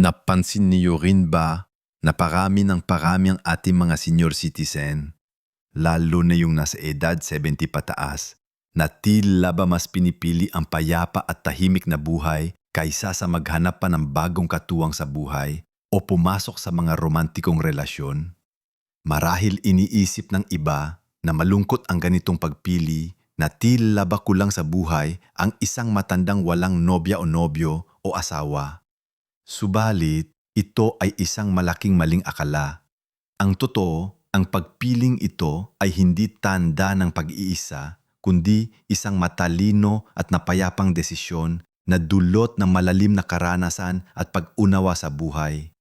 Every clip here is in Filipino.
Napansin niyo rin ba na parami ng parami ang ating mga senior citizen, lalo na yung nasa edad 70 pataas, na tila ba mas pinipili ang payapa at tahimik na buhay kaysa sa maghanap pa ng bagong katuwang sa buhay o pumasok sa mga romantikong relasyon? Marahil iniisip ng iba na malungkot ang ganitong pagpili na tila ba kulang sa buhay ang isang matandang walang nobya o nobyo o asawa. Subalit, ito ay isang malaking maling akala. Ang totoo, ang pagpiling ito ay hindi tanda ng pag-iisa, kundi isang matalino at napayapang desisyon na dulot ng malalim na karanasan at pag-unawa sa buhay.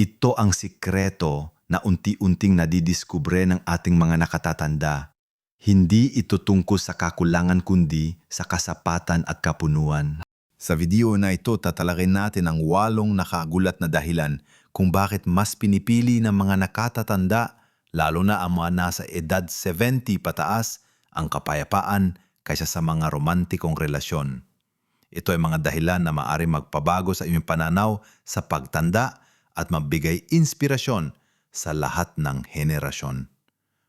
Ito ang sikreto na unti-unting nadidiskubre ng ating mga nakatatanda. Hindi ito tungkol sa kakulangan kundi sa kasapatan at kapunuan. Sa video na ito, tatalakay natin ang walong nakagulat na dahilan kung bakit mas pinipili ng mga nakatatanda, lalo na ang mga nasa edad 70 pataas, ang kapayapaan kaysa sa mga romantikong relasyon. Ito ay mga dahilan na maaari magpabago sa inyong pananaw sa pagtanda at mabigay inspirasyon sa lahat ng henerasyon.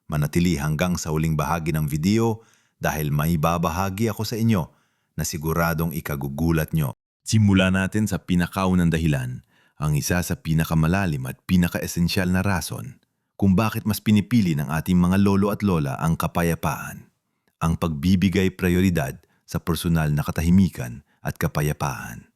Manatili hanggang sa huling bahagi ng video dahil may babahagi ako sa inyo na siguradong ikagugulat nyo. Simula natin sa pinakaunang dahilan, ang isa sa pinakamalalim at pinaka-esensyal na rason kung bakit mas pinipili ng ating mga lolo at lola ang kapayapaan, ang pagbibigay prioridad sa personal na katahimikan at kapayapaan.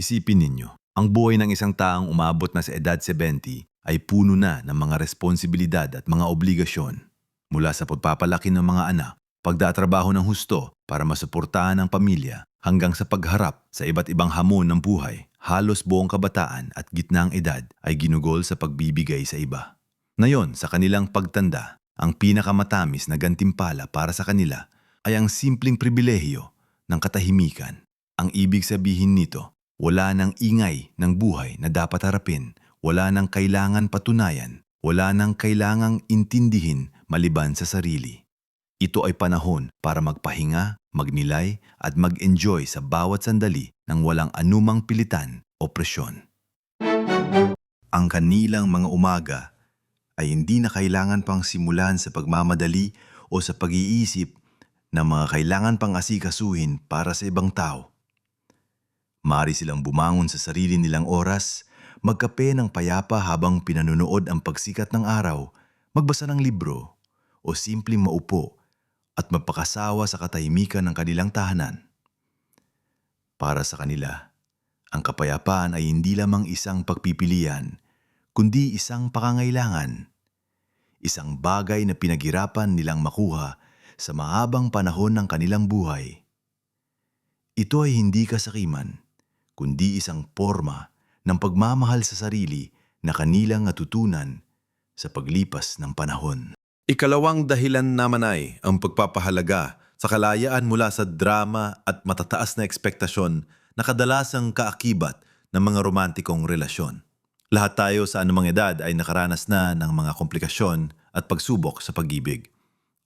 Isipin ninyo, ang buhay ng isang taong umabot na sa edad 70 ay puno na ng mga responsibilidad at mga obligasyon mula sa pagpapalaki ng mga anak pagdatrabaho ng husto para masuportahan ang pamilya hanggang sa pagharap sa iba't ibang hamon ng buhay, halos buong kabataan at gitnang edad ay ginugol sa pagbibigay sa iba. Ngayon, sa kanilang pagtanda, ang pinakamatamis na gantimpala para sa kanila ay ang simpleng pribilehiyo ng katahimikan. Ang ibig sabihin nito, wala nang ingay ng buhay na dapat harapin, wala nang kailangan patunayan, wala nang kailangang intindihin maliban sa sarili. Ito ay panahon para magpahinga, magnilay at mag-enjoy sa bawat sandali ng walang anumang pilitan o presyon. Ang kanilang mga umaga ay hindi na kailangan pang simulan sa pagmamadali o sa pag-iisip na mga kailangan pang asikasuhin para sa ibang tao. Mari silang bumangon sa sarili nilang oras, magkape ng payapa habang pinanunood ang pagsikat ng araw, magbasa ng libro, o simpleng maupo at magpakasawa sa katahimikan ng kanilang tahanan. Para sa kanila, ang kapayapaan ay hindi lamang isang pagpipilian, kundi isang pakangailangan. Isang bagay na pinaghirapan nilang makuha sa mahabang panahon ng kanilang buhay. Ito ay hindi kasakiman, kundi isang forma ng pagmamahal sa sarili na kanilang natutunan sa paglipas ng panahon. Ikalawang dahilan naman ay ang pagpapahalaga sa kalayaan mula sa drama at matataas na ekspektasyon na kadalasang kaakibat ng mga romantikong relasyon. Lahat tayo sa anumang edad ay nakaranas na ng mga komplikasyon at pagsubok sa pag-ibig.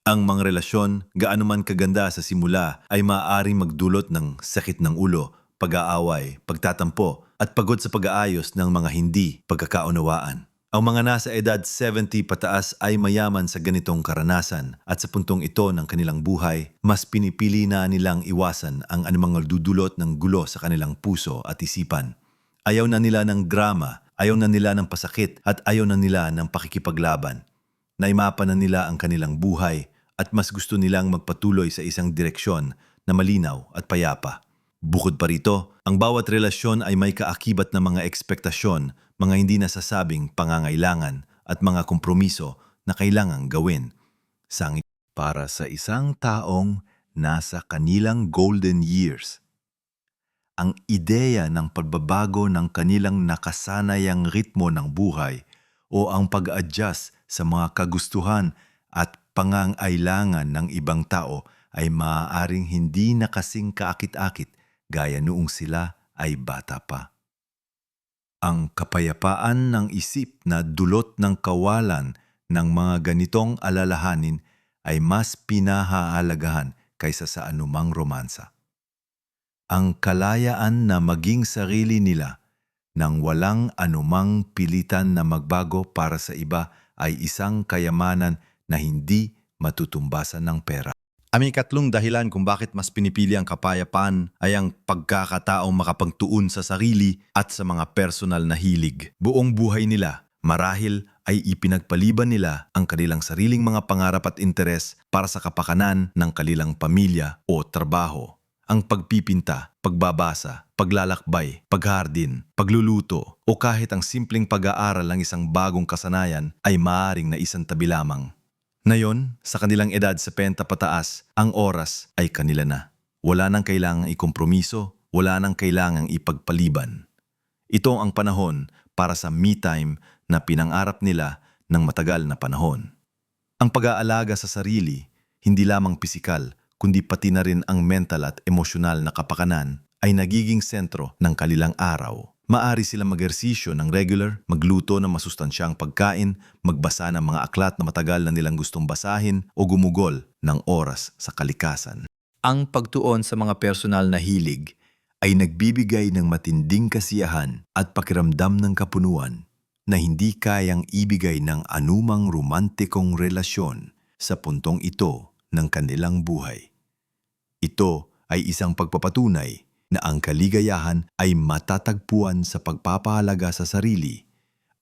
Ang mga relasyon, gaano man kaganda sa simula, ay maaaring magdulot ng sakit ng ulo, pag-aaway, pagtatampo, at pagod sa pag-aayos ng mga hindi pagkakaunawaan. Ang mga nasa edad 70 pataas ay mayaman sa ganitong karanasan at sa puntong ito ng kanilang buhay, mas pinipili na nilang iwasan ang anumang dudulot ng gulo sa kanilang puso at isipan. Ayaw na nila ng drama, ayaw na nila ng pasakit at ayaw na nila ng pakikipaglaban. Naimapa na nila ang kanilang buhay at mas gusto nilang magpatuloy sa isang direksyon na malinaw at payapa. Bukod pa rito, ang bawat relasyon ay may kaakibat na mga ekspektasyon mga hindi nasasabing pangangailangan at mga kompromiso na kailangang gawin sang para sa isang taong nasa kanilang golden years. Ang ideya ng pagbabago ng kanilang nakasanayang ritmo ng buhay o ang pag-adjust sa mga kagustuhan at pangangailangan ng ibang tao ay maaaring hindi nakasing kaakit-akit gaya noong sila ay bata pa. Ang kapayapaan ng isip na dulot ng kawalan ng mga ganitong alalahanin ay mas pinahahalagahan kaysa sa anumang romansa. Ang kalayaan na maging sarili nila nang walang anumang pilitan na magbago para sa iba ay isang kayamanan na hindi matutumbasan ng pera. Ang ikatlong dahilan kung bakit mas pinipili ang kapayapaan ay ang pagkakataong makapagtuon sa sarili at sa mga personal na hilig. Buong buhay nila, marahil ay ipinagpaliban nila ang kanilang sariling mga pangarap at interes para sa kapakanan ng kanilang pamilya o trabaho. Ang pagpipinta, pagbabasa, paglalakbay, paghardin, pagluluto o kahit ang simpleng pag-aaral ng isang bagong kasanayan ay maaring na isang tabi lamang. Ngayon, sa kanilang edad sa penta pataas, ang oras ay kanila na. Wala nang kailangang ikompromiso, wala nang kailangang ipagpaliban. Ito ang panahon para sa me time na pinangarap nila ng matagal na panahon. Ang pag-aalaga sa sarili, hindi lamang pisikal, kundi pati na rin ang mental at emosyonal na kapakanan ay nagiging sentro ng kanilang araw. Maari silang mag-ersisyo ng regular, magluto ng masustansyang pagkain, magbasa ng mga aklat na matagal na nilang gustong basahin o gumugol ng oras sa kalikasan. Ang pagtuon sa mga personal na hilig ay nagbibigay ng matinding kasiyahan at pakiramdam ng kapunuan na hindi kayang ibigay ng anumang romantikong relasyon sa puntong ito ng kanilang buhay. Ito ay isang pagpapatunay na ang kaligayahan ay matatagpuan sa pagpapahalaga sa sarili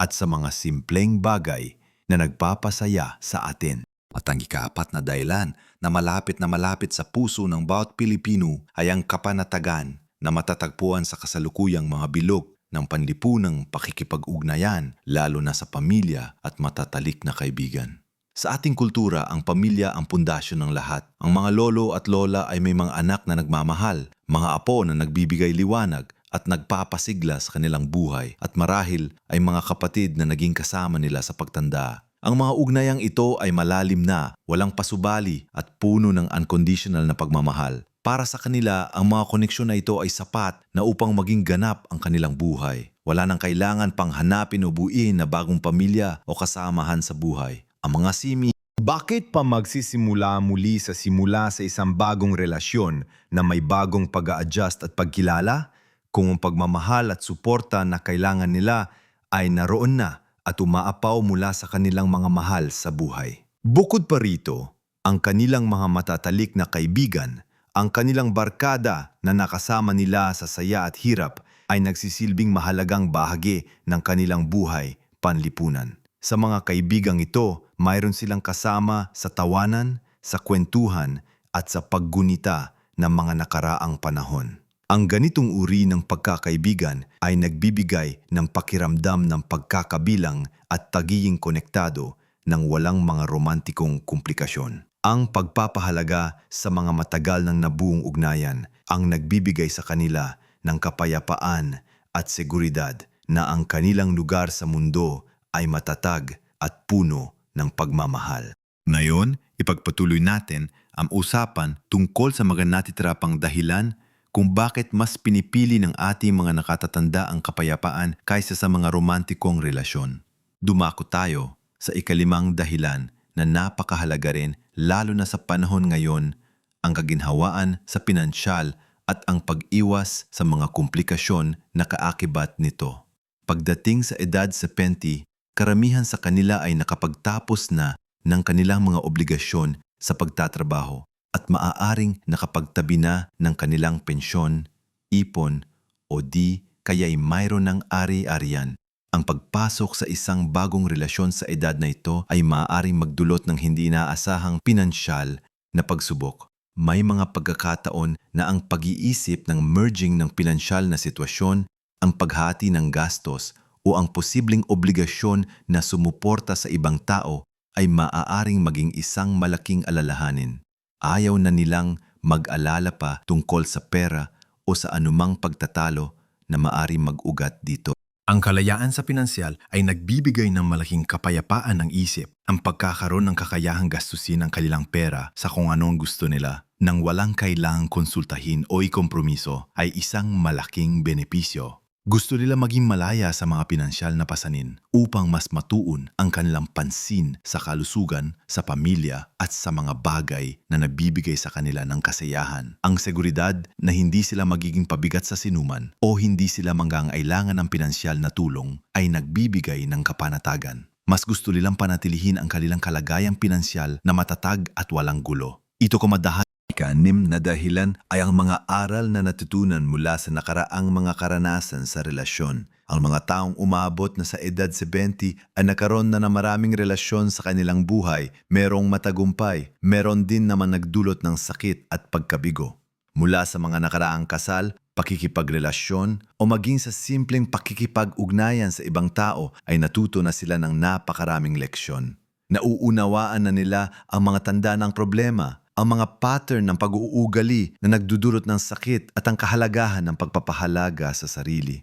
at sa mga simpleng bagay na nagpapasaya sa atin. At ang ikaapat na dahilan na malapit na malapit sa puso ng bawat Pilipino ay ang kapanatagan na matatagpuan sa kasalukuyang mga bilog ng panlipunang pakikipag-ugnayan lalo na sa pamilya at matatalik na kaibigan. Sa ating kultura, ang pamilya ang pundasyon ng lahat. Ang mga lolo at lola ay may mga anak na nagmamahal, mga apo na nagbibigay liwanag at nagpapasigla sa kanilang buhay at marahil ay mga kapatid na naging kasama nila sa pagtanda. Ang mga ugnayang ito ay malalim na, walang pasubali at puno ng unconditional na pagmamahal. Para sa kanila, ang mga koneksyon na ito ay sapat na upang maging ganap ang kanilang buhay. Wala nang kailangan pang hanapin o buuin na bagong pamilya o kasamahan sa buhay. Ang mga simi Bakit pa magsisimula muli sa simula sa isang bagong relasyon na may bagong pag adjust at pagkilala? Kung ang pagmamahal at suporta na kailangan nila ay naroon na at umaapaw mula sa kanilang mga mahal sa buhay. Bukod pa rito, ang kanilang mga matatalik na kaibigan, ang kanilang barkada na nakasama nila sa saya at hirap ay nagsisilbing mahalagang bahagi ng kanilang buhay panlipunan. Sa mga kaibigang ito, mayroon silang kasama sa tawanan, sa kwentuhan at sa paggunita ng mga nakaraang panahon. Ang ganitong uri ng pagkakaibigan ay nagbibigay ng pakiramdam ng pagkakabilang at tagiying konektado ng walang mga romantikong komplikasyon. Ang pagpapahalaga sa mga matagal ng nabuong ugnayan ang nagbibigay sa kanila ng kapayapaan at seguridad na ang kanilang lugar sa mundo ay matatag at puno ng pagmamahal. Ngayon, ipagpatuloy natin ang usapan tungkol sa mga natitirapang dahilan kung bakit mas pinipili ng ating mga nakatatanda ang kapayapaan kaysa sa mga romantikong relasyon. Dumako tayo sa ikalimang dahilan na napakahalaga rin lalo na sa panahon ngayon ang kaginhawaan sa pinansyal at ang pag-iwas sa mga komplikasyon na kaakibat nito. Pagdating sa edad sa penti, karamihan sa kanila ay nakapagtapos na ng kanilang mga obligasyon sa pagtatrabaho at maaaring nakapagtabi na ng kanilang pensyon, ipon o di kaya'y mayroon ng ari-arian. Ang pagpasok sa isang bagong relasyon sa edad na ito ay maaaring magdulot ng hindi inaasahang pinansyal na pagsubok. May mga pagkakataon na ang pag-iisip ng merging ng pinansyal na sitwasyon, ang paghati ng gastos o ang posibleng obligasyon na sumuporta sa ibang tao ay maaaring maging isang malaking alalahanin. Ayaw na nilang mag-alala pa tungkol sa pera o sa anumang pagtatalo na maaring mag-ugat dito. Ang kalayaan sa pinansyal ay nagbibigay ng malaking kapayapaan ng isip, ang pagkakaroon ng kakayahang gastusin ang kanilang pera sa kung ano ang gusto nila nang walang kailangang konsultahin o ikompromiso ay isang malaking benepisyo. Gusto nila maging malaya sa mga pinansyal na pasanin upang mas matuon ang kanilang pansin sa kalusugan, sa pamilya at sa mga bagay na nabibigay sa kanila ng kasayahan. Ang seguridad na hindi sila magiging pabigat sa sinuman o hindi sila mangangailangan ng pinansyal na tulong ay nagbibigay ng kapanatagan. Mas gusto nilang panatilihin ang kanilang kalagayang pinansyal na matatag at walang gulo. Ito kumadahan Ikanim na dahilan ay ang mga aral na natutunan mula sa nakaraang mga karanasan sa relasyon. Ang mga taong umabot na sa edad 70 ay nagkaroon na ng maraming relasyon sa kanilang buhay, merong matagumpay, meron din naman nagdulot ng sakit at pagkabigo. Mula sa mga nakaraang kasal, pakikipagrelasyon o maging sa simpleng pakikipag-ugnayan sa ibang tao ay natuto na sila ng napakaraming leksyon. Nauunawaan na nila ang mga tanda ng problema, ang mga pattern ng pag-uugali na nagdudulot ng sakit at ang kahalagahan ng pagpapahalaga sa sarili.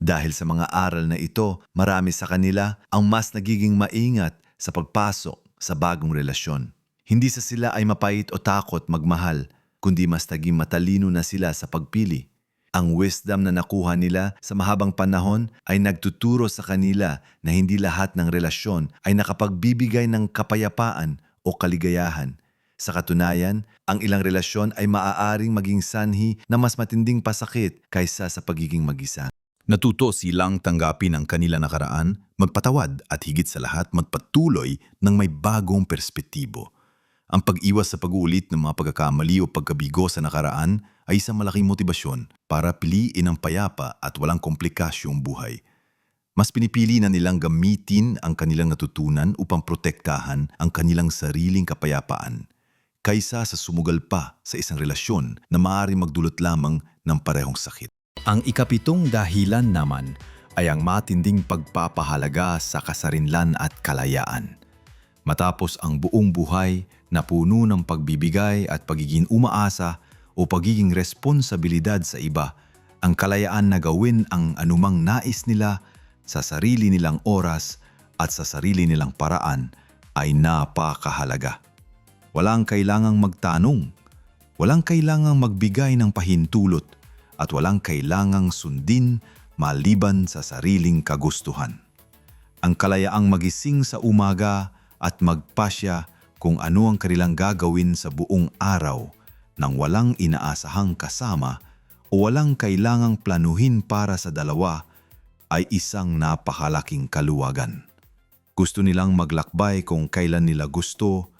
Dahil sa mga aral na ito, marami sa kanila ang mas nagiging maingat sa pagpasok sa bagong relasyon. Hindi sa sila ay mapait o takot magmahal, kundi mas naging matalino na sila sa pagpili. Ang wisdom na nakuha nila sa mahabang panahon ay nagtuturo sa kanila na hindi lahat ng relasyon ay nakapagbibigay ng kapayapaan o kaligayahan. Sa katunayan, ang ilang relasyon ay maaaring maging sanhi na mas matinding pasakit kaysa sa pagiging mag-isa. Natuto silang tanggapin ang kanila nakaraan, magpatawad at higit sa lahat magpatuloy ng may bagong perspektibo. Ang pag-iwas sa pag-uulit ng mga pagkakamali o pagkabigo sa nakaraan ay isang malaking motibasyon para piliin ang payapa at walang komplikasyong buhay. Mas pinipili na nilang gamitin ang kanilang natutunan upang protektahan ang kanilang sariling kapayapaan kaysa sa sumugal pa sa isang relasyon na maaaring magdulot lamang ng parehong sakit. Ang ikapitong dahilan naman ay ang matinding pagpapahalaga sa kasarinlan at kalayaan. Matapos ang buong buhay na puno ng pagbibigay at pagiging umaasa o pagiging responsibilidad sa iba, ang kalayaan na gawin ang anumang nais nila sa sarili nilang oras at sa sarili nilang paraan ay napakahalaga. Walang kailangang magtanong, walang kailangang magbigay ng pahintulot, at walang kailangang sundin maliban sa sariling kagustuhan. Ang kalayaang magising sa umaga at magpasya kung ano ang kanilang gagawin sa buong araw nang walang inaasahang kasama o walang kailangang planuhin para sa dalawa ay isang napakalaking kaluwagan. Gusto nilang maglakbay kung kailan nila gusto,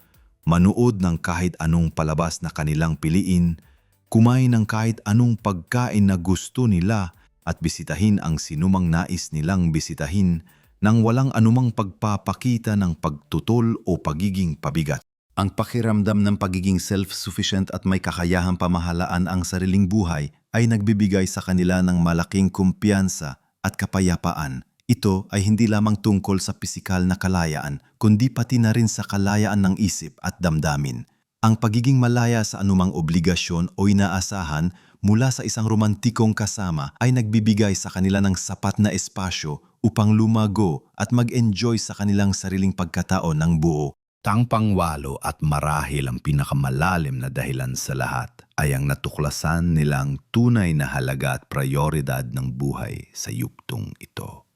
manuod ng kahit anong palabas na kanilang piliin, kumain ng kahit anong pagkain na gusto nila at bisitahin ang sinumang nais nilang bisitahin nang walang anumang pagpapakita ng pagtutol o pagiging pabigat. Ang pakiramdam ng pagiging self-sufficient at may kakayahang pamahalaan ang sariling buhay ay nagbibigay sa kanila ng malaking kumpiyansa at kapayapaan ito ay hindi lamang tungkol sa pisikal na kalayaan, kundi pati na rin sa kalayaan ng isip at damdamin. Ang pagiging malaya sa anumang obligasyon o inaasahan mula sa isang romantikong kasama ay nagbibigay sa kanila ng sapat na espasyo upang lumago at mag-enjoy sa kanilang sariling pagkataon ng buo. Tang pangwalo at marahil ang pinakamalalim na dahilan sa lahat ay ang natuklasan nilang tunay na halaga at prioridad ng buhay sa yugtong ito.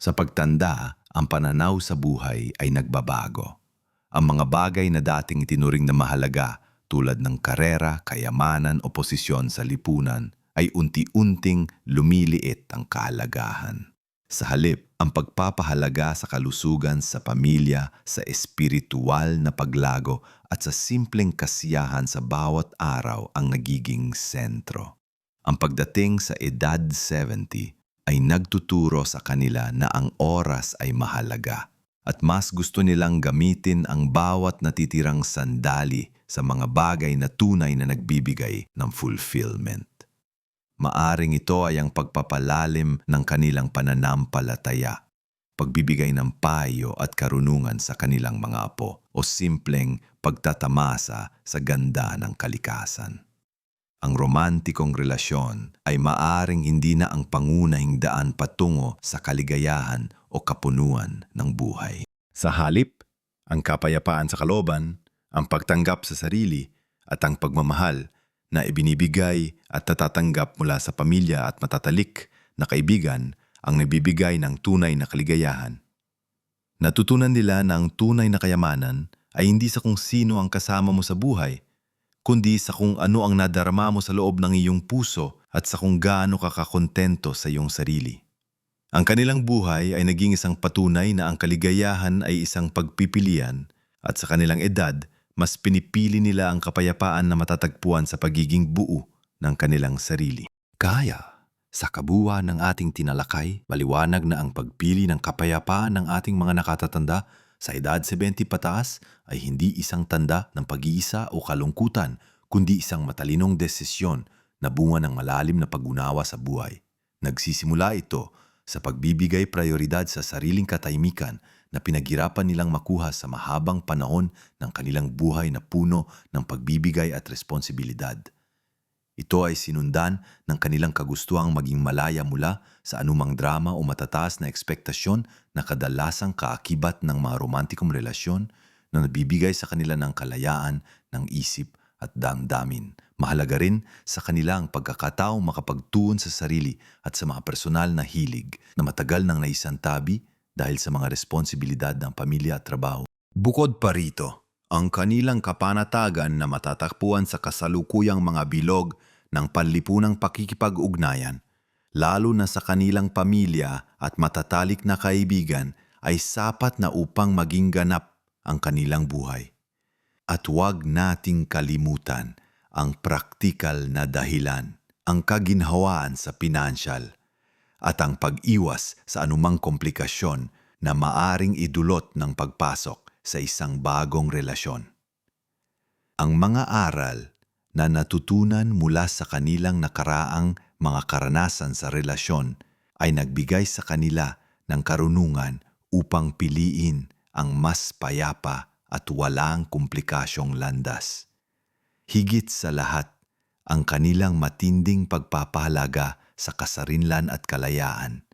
Sa pagtanda, ang pananaw sa buhay ay nagbabago. Ang mga bagay na dating tinuring na mahalaga tulad ng karera, kayamanan o posisyon sa lipunan ay unti-unting lumiliit ang kahalagahan. Sa halip, ang pagpapahalaga sa kalusugan sa pamilya, sa espiritual na paglago at sa simpleng kasiyahan sa bawat araw ang nagiging sentro. Ang pagdating sa edad 70 ay nagtuturo sa kanila na ang oras ay mahalaga at mas gusto nilang gamitin ang bawat natitirang sandali sa mga bagay na tunay na nagbibigay ng fulfillment. Maaring ito ay ang pagpapalalim ng kanilang pananampalataya, pagbibigay ng payo at karunungan sa kanilang mga apo o simpleng pagtatamasa sa ganda ng kalikasan. Ang romantikong relasyon ay maaring hindi na ang pangunahing daan patungo sa kaligayahan o kapunuan ng buhay. Sa halip, ang kapayapaan sa kaloban, ang pagtanggap sa sarili at ang pagmamahal na ibinibigay at natatanggap mula sa pamilya at matatalik na kaibigan ang nagbibigay ng tunay na kaligayahan. Natutunan nila na ang tunay na kayamanan ay hindi sa kung sino ang kasama mo sa buhay, kundi sa kung ano ang nadarama mo sa loob ng iyong puso at sa kung gaano ka kakontento sa iyong sarili. Ang kanilang buhay ay naging isang patunay na ang kaligayahan ay isang pagpipilian at sa kanilang edad, mas pinipili nila ang kapayapaan na matatagpuan sa pagiging buo ng kanilang sarili. Kaya, sa kabuuan ng ating tinalakay, maliwanag na ang pagpili ng kapayapaan ng ating mga nakatatanda sa edad 70 pataas ay hindi isang tanda ng pag-iisa o kalungkutan, kundi isang matalinong desisyon na bunga ng malalim na pag-unawa sa buhay. Nagsisimula ito sa pagbibigay prioridad sa sariling katahimikan na pinaghirapan nilang makuha sa mahabang panahon ng kanilang buhay na puno ng pagbibigay at responsibilidad. Ito ay sinundan ng kanilang kagustuhang maging malaya mula sa anumang drama o matataas na ekspektasyon na kadalasang kaakibat ng mga romantikong relasyon na nabibigay sa kanila ng kalayaan ng isip at damdamin. Mahalaga rin sa kanila ang pagkakataong makapagtuon sa sarili at sa mga personal na hilig na matagal nang naisantabi dahil sa mga responsibilidad ng pamilya at trabaho. Bukod pa rito, ang kanilang kapanatagan na matatakpuan sa kasalukuyang mga bilog ng panlipunang pakikipag-ugnayan, lalo na sa kanilang pamilya at matatalik na kaibigan, ay sapat na upang maging ganap ang kanilang buhay. At huwag nating kalimutan ang praktikal na dahilan, ang kaginhawaan sa pinansyal, at ang pag-iwas sa anumang komplikasyon na maaring idulot ng pagpasok sa isang bagong relasyon. Ang mga aral na natutunan mula sa kanilang nakaraang mga karanasan sa relasyon ay nagbigay sa kanila ng karunungan upang piliin ang mas payapa at walang komplikasyong landas. Higit sa lahat, ang kanilang matinding pagpapahalaga sa kasarinlan at kalayaan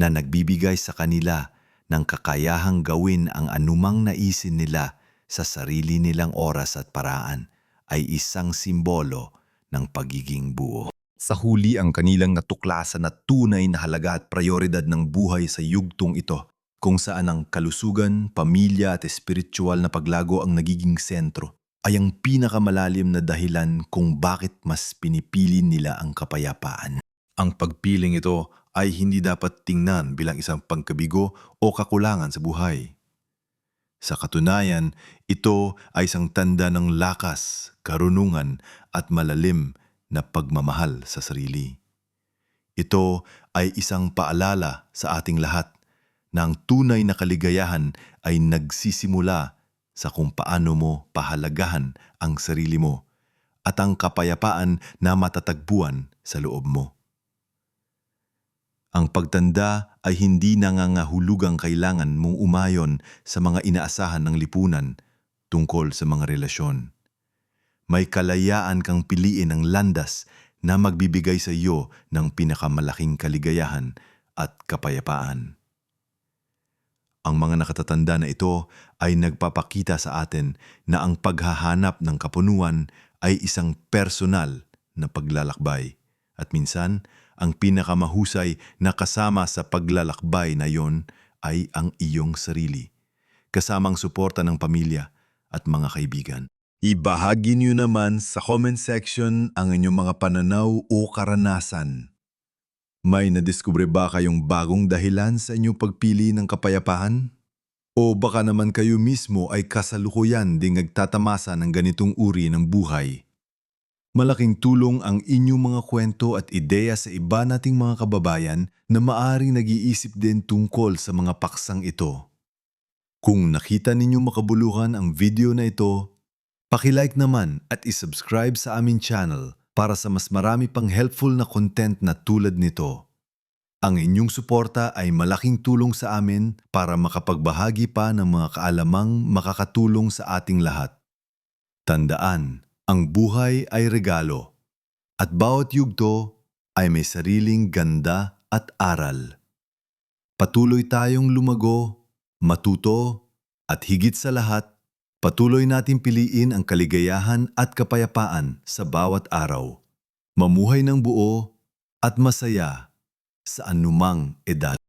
na nagbibigay sa kanila ng kakayahang gawin ang anumang naisin nila sa sarili nilang oras at paraan ay isang simbolo ng pagiging buo. Sa huli ang kanilang natuklasan na tunay na halaga at prioridad ng buhay sa yugtong ito, kung saan ang kalusugan, pamilya at espiritual na paglago ang nagiging sentro, ay ang pinakamalalim na dahilan kung bakit mas pinipili nila ang kapayapaan. Ang pagpiling ito ay hindi dapat tingnan bilang isang pangkabigo o kakulangan sa buhay. Sa katunayan, ito ay isang tanda ng lakas, karunungan at malalim na pagmamahal sa sarili. Ito ay isang paalala sa ating lahat na ang tunay na kaligayahan ay nagsisimula sa kung paano mo pahalagahan ang sarili mo at ang kapayapaan na matatagpuan sa loob mo. Ang pagtanda ay hindi nangangahulugang kailangan mong umayon sa mga inaasahan ng lipunan tungkol sa mga relasyon. May kalayaan kang piliin ang landas na magbibigay sa iyo ng pinakamalaking kaligayahan at kapayapaan. Ang mga nakatatanda na ito ay nagpapakita sa atin na ang paghahanap ng kapunuan ay isang personal na paglalakbay at minsan ang pinakamahusay na kasama sa paglalakbay na yon ay ang iyong sarili, kasamang suporta ng pamilya at mga kaibigan. Ibahagi niyo naman sa comment section ang inyong mga pananaw o karanasan. May nadiskubre ba kayong bagong dahilan sa inyong pagpili ng kapayapaan? O baka naman kayo mismo ay kasalukuyan ding nagtatamasa ng ganitong uri ng buhay? Malaking tulong ang inyong mga kwento at ideya sa iba nating mga kababayan na maaring nag-iisip din tungkol sa mga paksang ito. Kung nakita ninyo makabuluhan ang video na ito, pakilike naman at isubscribe sa aming channel para sa mas marami pang helpful na content na tulad nito. Ang inyong suporta ay malaking tulong sa amin para makapagbahagi pa ng mga kaalamang makakatulong sa ating lahat. Tandaan, ang buhay ay regalo at bawat yugto ay may sariling ganda at aral. Patuloy tayong lumago, matuto, at higit sa lahat, patuloy natin piliin ang kaligayahan at kapayapaan sa bawat araw. Mamuhay ng buo at masaya sa anumang edad.